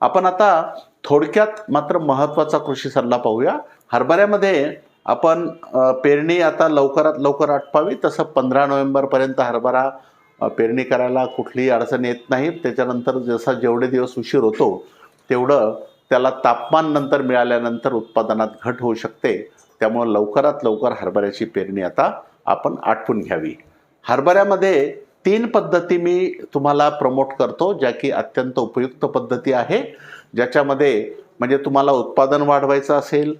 आपण आता थोडक्यात मात्र महत्त्वाचा कृषी सल्ला पाहूया. हरभऱ्यामध्ये आपण पेरणी आता लवकरात लवकर आटपावी. तसं पंधरा नोव्हेंबरपर्यंत हरभरा पेरणी करायला कुठलीही अडचण येत नाही. त्याच्यानंतर जसा जेवढे दिवस उशीर होतो तेवढं त्याला तापमान नंतर मिळाल्यानंतर उत्पादनात घट होऊ शकते. त्यामुळे लवकरात लवकर हरभऱ्याची पेरणी आता आपण आटपून घ्यावी. हरभऱ्यामध्ये तीन पद्धती मी तुम्हाला प्रमोट करतो ज्या की अत्यंत उपयुक्त पद्धती आहे. ज्याच्यामध्ये म्हणजे तुम्हाला उत्पादन वाढवायचं असेल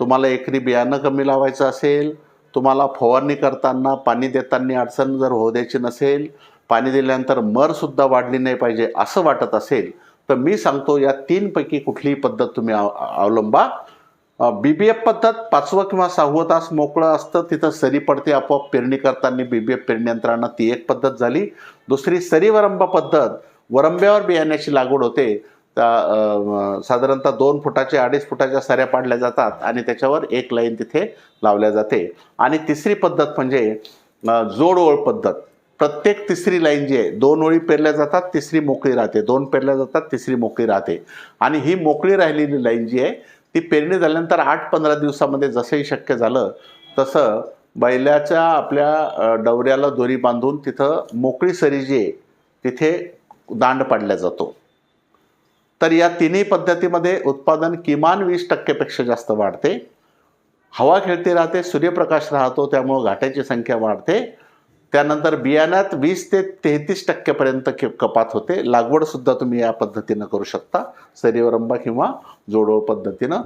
तुम्हाला एकरी बियाणं कमी लावायचं असेल तुम्हाला फवारणी करताना पाणी देताना अडचण जर होऊ द्यायची नसेल पाणी दिल्यानंतर मरसुद्धा वाढली नाही पाहिजे असं वाटत असेल तर मी सांगतो या तीनपैकी कुठलीही पद्धत तुम्ही अव- अवलंबा. बी बी एफ पद्धत पाचवं किंवा सहावं तास मोकळं असतं तिथं सरी पडते आपोआप पेरणी करताना बी बी एफ पेरणी यंत्रांना ती एक पद्धत झाली. दुसरी सरी वरंबा पद्धत वरंब्यावर बियाण्याची लागवड होते. त्या साधारणतः दोन फुटाच्या अडीच फुटाच्या सऱ्या पाडल्या जातात आणि त्याच्यावर एक लाईन तिथे लावल्या जाते. आणि तिसरी पद्धत म्हणजे जोडओळ जोड ओळ पद्धत. प्रत्येक तिसरी लाईन जी आहे दोन ओळी पेरल्या जातात तिसरी मोकळी राहते. दोन पेरल्या जातात तिसरी मोकळी राहते. आणि ही मोकळी राहिलेली लाईन जी आहे ती पेरणी झाल्यानंतर आठ पंधरा दिवसामध्ये जसंही शक्य झालं तसं बैलाच्या आपल्या डवऱ्याला दोरी बांधून तिथं मोकळी सरी जी आहे तिथे दांड पाडला जातो. तर या तिन्ही पद्धतीमध्ये उत्पादन किमान वीस टक्केपेक्षा जास्त वाढते. हवा खेळती राहते सूर्यप्रकाश राहतो त्यामुळं घाट्याची संख्या वाढते. त्यानंतर बियाण्यात वीस ते तेहतीस टक्क्यापर्यंत के- कपात होते. लागवडसुद्धा तुम्ही या पद्धतीनं करू शकता. सरीवरंबा किंवा जोडवळ पद्धतीनं.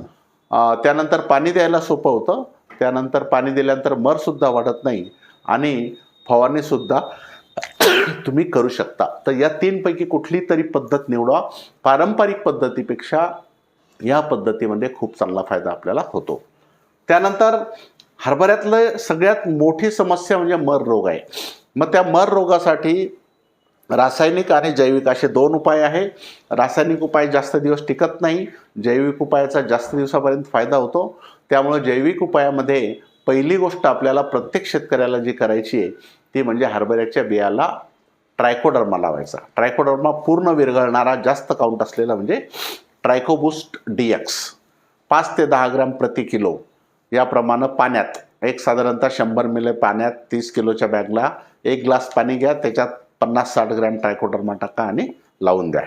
त्यानंतर पाणी द्यायला सोपं होतं. त्यानंतर पाणी दिल्यानंतर मरसुद्धा वाढत नाही आणि फवारणीसुद्धा तुम्ही करू शकता. तर या तीनपैकी कुठली तरी पद्धत निवडा. पारंपरिक पद्धतीपेक्षा या पद्धतीमध्ये खूप चांगला फायदा आपल्याला होतो. त्यानंतर हरभऱ्यातलं सगळ्यात मोठी समस्या म्हणजे मर रोग आहे. मग त्या मर रोगासाठी रासायनिक आणि जैविक असे दोन उपाय आहे. रासायनिक उपाय जास्त दिवस टिकत नाही. जैविक उपायाचा जास्त दिवसापर्यंत फायदा होतो. त्यामुळे जैविक उपायामध्ये पहिली गोष्ट आपल्याला प्रत्येक शेतकऱ्याला जी करायची आहे ती म्हणजे हरभऱ्याच्या बियाला ट्रायकोडर्मा लावायचा. ट्रायकोडर्मा पूर्ण विरघळणारा जास्त काउंट असलेला म्हणजे ट्रायकोबुस्ट डी एक्स पाच ते दहा ग्रॅम प्रति किलो. याप्रमाणे पाण्यात एक साधारणतः शंभर मिले पाण्यात तीस किलोच्या बॅगला एक ग्लास पाणी घ्या त्याच्यात पन्नास साठ ग्रॅम ट्रायकोडर्मा टाका आणि लावून द्या.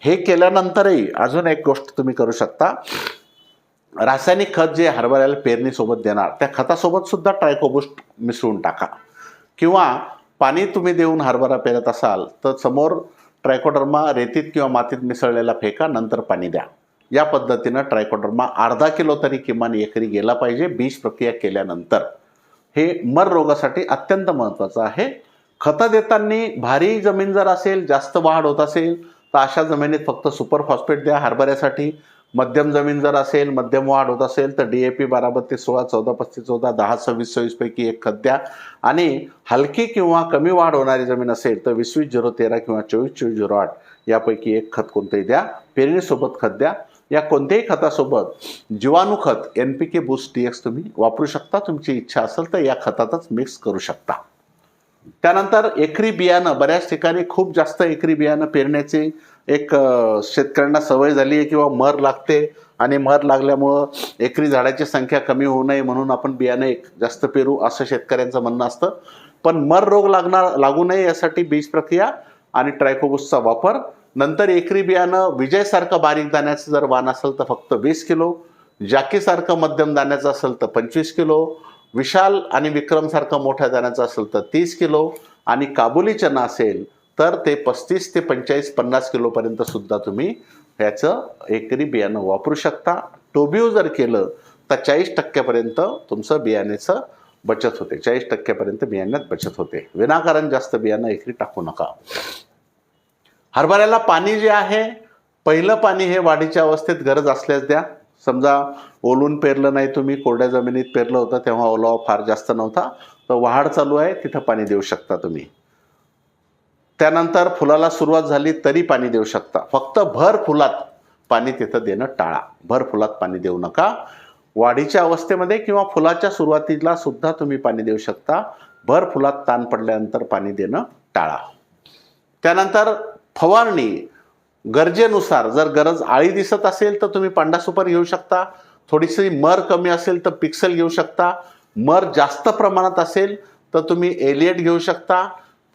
हे केल्यानंतरही अजून एक गोष्ट तुम्ही करू शकता. रासायनिक खत जे हरभऱ्याला पेरणीसोबत देणार त्या खतासोबत सुद्धा ट्रायकोबुस्ट मिसळून टाका. किंवा पाणी तुम्ही देऊन हरभरा पेरत असाल तर समोर ट्रायकोडर्मा रेतीत किंवा मातीत मिसळलेला फेका नंतर पाणी द्या. या पद्धतीनं ट्रायकोडर्मा अर्धा किलो तरी किमान एकरी गेला पाहिजे बीज प्रक्रिया केल्यानंतर. हे मर रोगासाठी अत्यंत महत्त्वाचं आहे. खतं देताना भारी जमीन जर असेल जास्त वाढ होत असेल तर अशा जमिनीत फक्त सुपर फॉस्फेट द्या हरभऱ्यासाठी. मध्यम जमीन जर असेल मध्यम वाढ होत असेल तर डी ए पी बारा बत्तीस सोळा चौदा पस्तीस चौदा दहा सव्वीस सव्वीसपैकी एक खत द्या. आणि हलकी किंवा कमी वाढ होणारी जमीन असेल तर वीस वीस झिरो तेरा किंवा चोवीस चोवीस झिरो आठ यापैकी एक खत कोणतंही द्या. पेरणीसोबत खत द्या. या कोणत्याही खतासोबत जीवाणू खत N P K boost D X तुम्ही वापरू शकता. तुमची इच्छा असेल तर या खतातच मिक्स करू शकता. त्यानंतर एकरी बियाणं बऱ्याच ठिकाणी खूप जास्त एकरी बियाणं पेरण्याची एक शेतकऱ्यांना सवय झाली आहे किंवा मर लागते आणि मर लागल्यामुळं एकरी झाडाची संख्या कमी होऊ नये म्हणून आपण बियाणं एक जास्त पेरू असं शेतकऱ्यांचं म्हणणं असतं. पण मर रोग लागणार लागू नये यासाठी बीज प्रक्रिया आणि ट्रायकोबुसचा वापर नंतर एकरी बियाणं विजयसारखं बारीक दाण्याचं जर वाण असेल तर फक्त वीस किलो जाकीसारखं मध्यम दाण्याचं असेल तर पंचवीस किलो विशाल आणि विक्रमसारखं मोठ्या दाण्याचं असेल तर तीस किलो आणि काबुली चना असेल तर ते पस्तीस ते पंचेचाळीस पन्नास किलोपर्यंत सुद्धा तुम्ही याचं एकरी बियाणं वापरू शकता. टोबिओ जर केलं तर चाळीस टक्क्यापर्यंत तुमचं बियाण्याचं बचत होते. चाळीस टक्क्यापर्यंत बियाण्यात बचत होते. विनाकारण जास्त बियाणं एकरी टाकू नका. हरभऱ्याला पाणी जे आहे पहिलं पाणी हे वाढीच्या अवस्थेत गरज असल्यास द्या. समजा ओलून पेरलं नाही तुम्ही कोरड्या जमिनीत पेरलं होतं तेव्हा ओलावा फार जास्त नव्हता. तर वाढ चालू आहे तिथं पाणी देऊ शकता तुम्ही. त्यानंतर फुलाला सुरुवात झाली तरी पाणी देऊ शकता. फक्त भर फुलात पाणी तिथं देणं टाळा. भर फुलात पाणी देऊ नका. वाढीच्या अवस्थेमध्ये किंवा फुलाच्या सुरुवातीला सुद्धा तुम्ही पाणी देऊ शकता. भर फुलात ताण पडल्यानंतर पाणी देणं टाळा. त्यानंतर फवारणी गरजेनुसार जर गरज आळी दिसत असेल तर तुम्ही पांडा सुपर घेऊ शकता. थोडीशी मर कमी असेल तर पिक्सल घेऊ शकता. मर जास्त प्रमाणात असेल तर तुम्ही एलियट घेऊ शकता.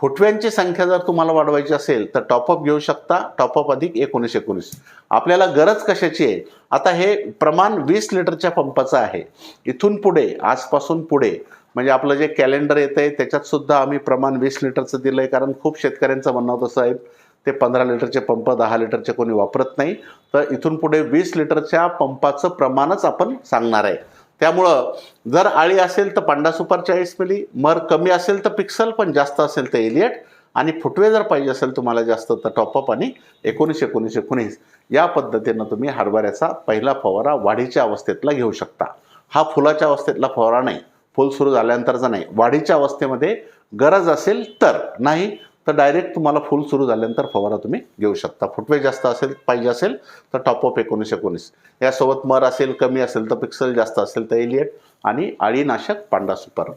फुटव्यांची संख्या जर तुम्हाला वाढवायची असेल तर टॉपअप घेऊ शकता. टॉपअप अधिक एकोणीस एकोणीस. आपल्याला गरज कशाची आहे? आता हे प्रमाण वीस लिटरच्या पंपाचं आहे. इथून पुढे आजपासून पुढे म्हणजे आपलं जे कॅलेंडर येतं आहे त्याच्यात सुद्धा आम्ही प्रमाण वीस लिटरचं दिलं आहे कारण खूप शेतकऱ्यांचं म्हणणं होतं साहेब ते पंधरा लिटरचे पंप दहा लिटरचे कोणी वापरत नाही. तर इथून पुढे वीस लिटरच्या पंपाचं प्रमाणच आपण सांगणार आहे. त्यामुळं जर आळी असेल तर पांडा सुपर चाळीस मिली मर कमी असेल तर पिक्सल पण जास्त असेल तर एलियट आणि फुटवे जर पाहिजे असेल तुम्हाला जास्त तर टॉपअप आणि एकोणीस एकोणीस एकोणीस या पद्धतीनं तुम्ही हरभऱ्याचा पहिला फवारा वाढीच्या अवस्थेतला घेऊ शकता. हा फुलाच्या अवस्थेतला फवारा नाही. फुल सुरू झाल्यानंतरचा नाही. वाढीच्या अवस्थेमध्ये गरज असेल तर नाही तर डायरेक्ट तुम्हाला फुल सुरू झाल्यानंतर फवारा तुम्ही घेऊ शकता. फुटवे जास्त असेल पाहिजे असेल तर टॉपअप एकोणीस एकोणीस. यासोबत मर असेल कमी असेल तर पिक्सल जास्त असेल तर एलियट आणि आळीनाशक पांडा सुपर.